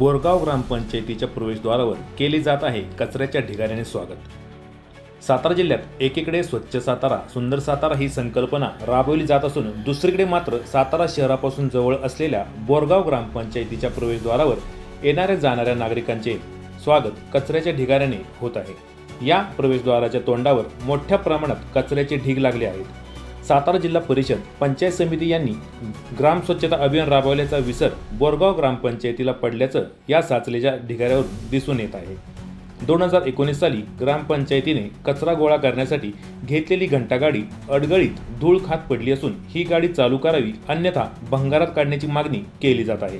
बोरगाव ग्रामपंचायतीच्या प्रवेशद्वारावर केले जात आहे कचऱ्याच्या ढिगाऱ्याने स्वागत. सातारा जिल्ह्यात एकीकडे स्वच्छ सातारा सुंदर सातारा ही संकल्पना राबवली जात असून दुसरीकडे मात्र सातारा शहरापासून जवळ असलेल्या बोरगाव ग्रामपंचायतीच्या प्रवेशद्वारावर येणाऱ्या जाणाऱ्या नागरिकांचे स्वागत कचऱ्याच्या ढिगाऱ्याने होत आहे. या प्रवेशद्वाराच्या तोंडावर मोठ्या प्रमाणात कचऱ्याचे ढीग लागले आहेत. सातारा जिल्हा परिषद पंचायत समिती यांनी ग्राम स्वच्छता अभियान राबवल्याचा विसर बोरगाव ग्रामपंचायतीला पडल्याचं या साचलेल्या ढिगाऱ्यावर दिसून येत आहे. दोन हजार एकोणीस साली ग्रामपंचायतीने कचरा गोळा करण्यासाठी घेतलेली घंटागाडी अडगळीत धूळ खात पडली असून ही गाडी चालू करावी अन्यथा भंगारात काढण्याची मागणी केली जात आहे.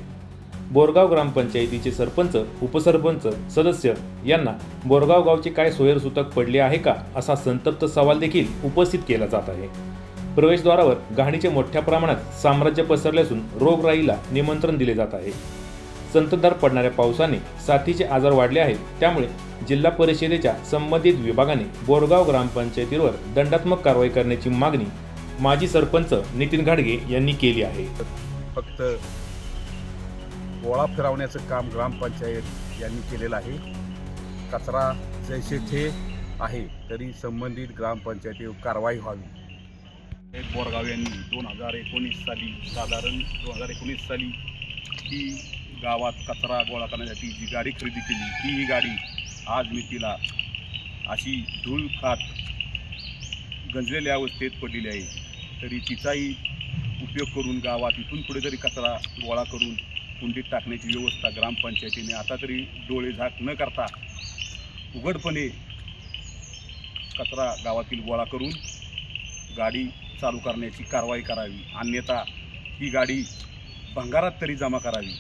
बोरगाव ग्रामपंचायतीचे सरपंच उपसरपंच सदस्य यांना बोरगाव गावचे काय सोयरसूतक पडले आहे का असा संतप्त सवाल देखील उपस्थित केला जात आहे. प्रवेशद्वारावर घाणीचे मोठ्या प्रमाणात साम्राज्य पसरले असून रोगराईला निमंत्रण दिले जात आहे. संततधार पडणाऱ्या पावसाने साथीचे आजार वाढले आहेत. त्यामुळे जिल्हा परिषदेच्या संबंधित विभागाने बोरगाव ग्रामपंचायतीवर दंडात्मक कारवाई करण्याची मागणी माजी सरपंच नितीन घाडगे यांनी केली आहे. फक्त गोळा फिरवण्याचं काम ग्रामपंचायत यांनी केलेलं आहे. कचरा जैसे थे आहे तरी संबंधित ग्रामपंचायतीवर कारवाई व्हावी. बोरगाव यांनी दोन हजार एकोणीस साली साधारण दोन हजार एकोणीस साली ही गावात कचरा गोळा करण्यासाठी जी गाडी खरेदी केली ती ही गाडी आज मी तिला अशी धूळ खात गंजलेल्या अवस्थेत पडलेली आहे. तरी तिचाही उपयोग करून गावात इथून पुढे तरी कचरा गोळा करून कुंडीत टाकण्याची व्यवस्था ग्रामपंचायतीने आता तरी डोळे झाक न करता उघडपणे कचरा गावातील गोळा करून गाडी चालू करण्याची कारवाई करावी. अन्यथा ही गाडी भंगारात तरी जमा करावी.